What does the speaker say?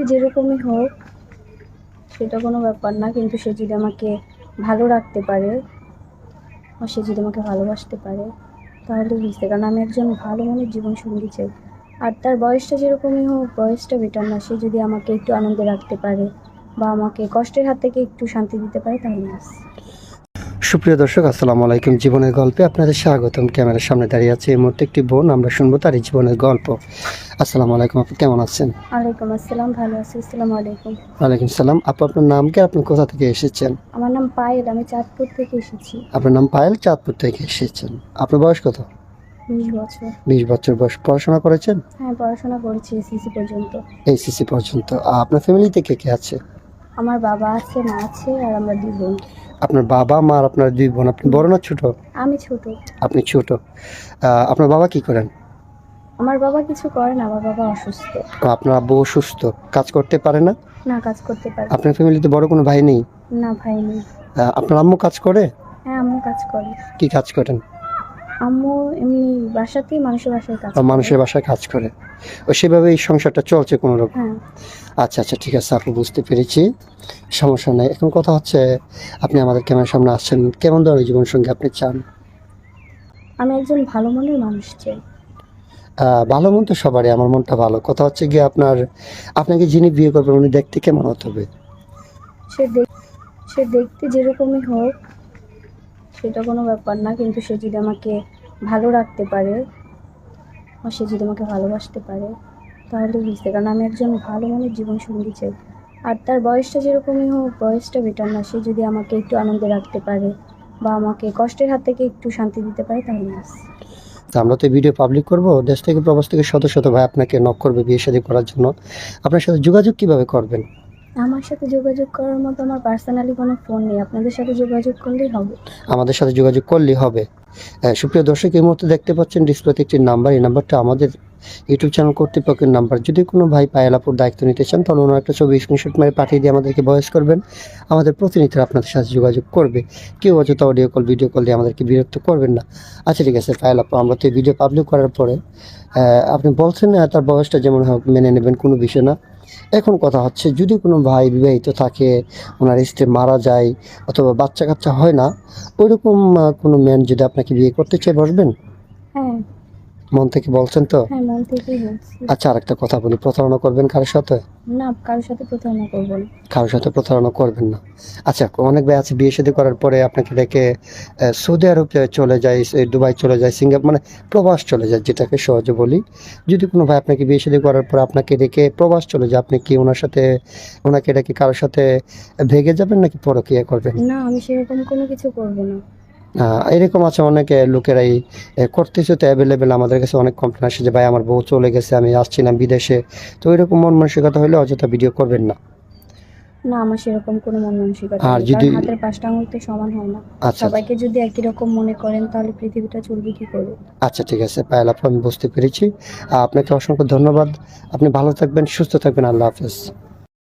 দেখতে যেরকমই হোক, সেটা কোনো ব্যাপার না, কিন্তু সে যদি আমাকে ভালো রাখতে পারে বা সে যদি আমাকে ভালোবাসতে পারে, তাহলে বুঝতে কারণ আমি একজন ভালো মনের জীবনসঙ্গী চাই আর তার বয়সটা যেরকমই হোক, বয়সটা বেটার না, সে যদি আমাকে একটু আনন্দে রাখতে পারে, বা আমাকে কষ্টের হাত থেকে একটু শান্তি দিতে পারে, তাহলে। সুপ্রিয় দর্শক আসসালামু আলাইকুম। জীবনের গল্পে আপনাদের স্বাগতম। ক্যামেরার সামনে দাঁড়িয়ে আছে এই মুহূর্তে একটি বোন আমরা শুনব তার জীবনের গল্প। আসসালামু আলাইকুম আপনি কেমন আছেন? ওয়ালাইকুম আসসালাম ভালো আছি আসসালামু আলাইকুম। ওয়ালাইকুম সালাম। আপু আপনার নাম কি আপনি কোথা থেকে এসেছেন? আমার নাম পায়েল আমি চাঁদপুর থেকে এসেছি। আপনার নাম পায়েল চাঁদপুর থেকে এসেছেন। আপনার বয়স কত? বিশ বছর। বিশ বছর বয়স। পড়াশোনা করেছেন? হ্যাঁ পড়াশোনা করেছি এসএসসি পর্যন্ত। এইচএসসি পর্যন্ত। আপনার ফ্যামিলিতে কে কে আছে? আমার বাবা আছে মা আছে আর আমরা দুই বোন। আপনার বাবা মা আর আপনার দুই বোন। আপনি বড় না ছোট? আমি ছোট। আপনি ছোট। আহ, আপনার বাবা কি করেন? আমার বাবা কিছু করে না আমার বাবা অসুস্থ। ও, আপনার আব্বু অসুস্থ। কাজ করতে পারে না? না কাজ করতে পারে আপনার ফ্যামিলিতে বড় কোনো ভাই নেই? না ভাই নেই। আহ, আপনার আম্মু কাজ করে? হ্যাঁ আম্মু কাজ করে। কি কাজ করেন? আম্মু এমনি বাসাতেই মানুষের বাসায় কাজ করে। মানুষের বাসায় কাজ করে। ও সেভাবে এই সংসারটা চলছে কোনো রকম? হ্যাঁ। আচ্ছা আচ্ছা ঠিক আছে আপু বুঝতে পেরেছি। সমস্যা নাই। এখন কথা হচ্ছে আপনি আমাদের ক্যামেরার সামনে আসছেন। কেমন ধরনের জীবন সঙ্গী আপনি চান? আমি একজন ভালো মনের মানুষ চাই। আহ, ভালো মন তো সবারই আমার মনটা ভালো। কথা হচ্ছে গিয়ে আপনার আপনাকে যিনি বিয়ে করবেন উনি দেখতে কেমন হতে হবে? সে দেখ সে দেখতে যেরকমই হোক সেটা কোনো ব্যাপার না, কিন্তু সে যদি আমাকে ভালো রাখতে পারে বা সে যদি আমাকে ভালোবাসতে পারে, তাহলে বুঝতে কারণ আমি একজন ভালো মনের জীবনসঙ্গী চাই। আর তার বয়সটা যেরকমই হোক, বয়সটা বেটার না, সে যদি আমাকে একটু আনন্দে রাখতে পারে বা আমাকে কষ্টের হাত থেকে একটু শান্তি দিতে পারে, তাহলে আমরা তো ভিডিও পাবলিক করব। দেশ থেকে প্রবাস থেকে শত শত ভাই আপনাকে নক করবে বিয়ে শাদী করার জন্য। আপনার সাথে যোগাযোগ কীভাবে করবেন? আমার সাথে যোগাযোগ করার মতো আমার পার্সোনালি কোনো ফোন নেই। আপনাদের সাথে যোগাযোগ করলেই হবে। আমাদের সাথে যোগাযোগ করলেই হবে। সুপ্রিয় দর্শক, এই মুহূর্তে দেখতে পাচ্ছেন ডিসপ্লেতে একটি নাম্বার এই নাম্বারটা আমাদের ইউটিউব চ্যানেল কর্তৃপক্ষের নাম্বার যদি কোনো ভাই পায়েলাপুর দায়িত্ব নিতে চান, তাহলে ওনার একটা ছবি স্ক্রিনশট মেরে পাঠিয়ে দিয়ে আমাদেরকে ভয়েস করবেন। আমাদের প্রতিনিধিরা আপনাদের সাথে যোগাযোগ করবে। কেউ অযথা অডিও কল ভিডিও কল দিয়ে আমাদেরকে বিরক্ত করবেন না। আচ্ছা ঠিক আছে পায়েলাপু আমরা তো ভিডিও পাবলিক করার পরে আপনি বলছেন তার বয়সটা যেমন হোক, মেনে নেবেন, কোনো বিষয় না। এখন কথা হচ্ছে, যদি কোনো ভাই বিবাহিত থাকে, ওনার স্ত্রী মারা যায় অথবা বাচ্চা কাচ্চা হয় না, ওইরকম কোনো ম্যান যদি আপনাকে বিয়ে করতে চায়, বসবেন? হ্যাঁ। মন থেকে বলছেন তো? হ্যাঁ মন থেকেই বলছি। আচ্ছা আরেকটা কথা বলি প্রতারণা করবেন কারোর সাথে? না কারোর সাথে প্রতারণা করব না। কারোর সাথে প্রতারণা করবেন না। আচ্ছা অনেক ভাই আছে বিয়ে শাদী করার পরে আপনাকে আহ, সৌদি আরব চলে যায় দুবাই চলে যায় সিঙ্গাপুর মানে প্রবাস চলে যায় যেটাকে সহজে বলি। যদি কোনো ভাই আপনাকে বিয়ে শাদী করার পর আপনাকে রেখে প্রবাস চলে যায় আপনি কি ওনার সাথে ওনাকে রেখে কারোর সাথে ভেগে যাবেন নাকি পরকিয়া করবেন? না আমি সেরকম কোনো কিছু করব না। এরকম আছে অনেকে লোকেরাই করতেছে তো অ্যাভেলেবেল আমাদের কাছে অনেক কমপ্লেন আসে যে ভাই আমার বউ চলে গেছে আমি আসছিলাম বিদেশে। তো এরকম মন মানসিকতা হলে অযথা ভিডিও করবেন না। না আমার সেরকম কোনো মন মানসিকতা আর যদি- হাতের পাঁচটা আঙুল তো সমান হয় না। আচ্ছা সবাইকে যদি একই রকম মনে করেন তাহলে পৃথিবীটা চলবে কি করে? আচ্ছা ঠিক আছে পায়েল আপু আমি বুঝতে পেরেছি। আপনাকে অসংখ্য ধন্যবাদ। আপনি ভালো থাকবেন সুস্থ থাকবেন আল্লাহ হাফেজ।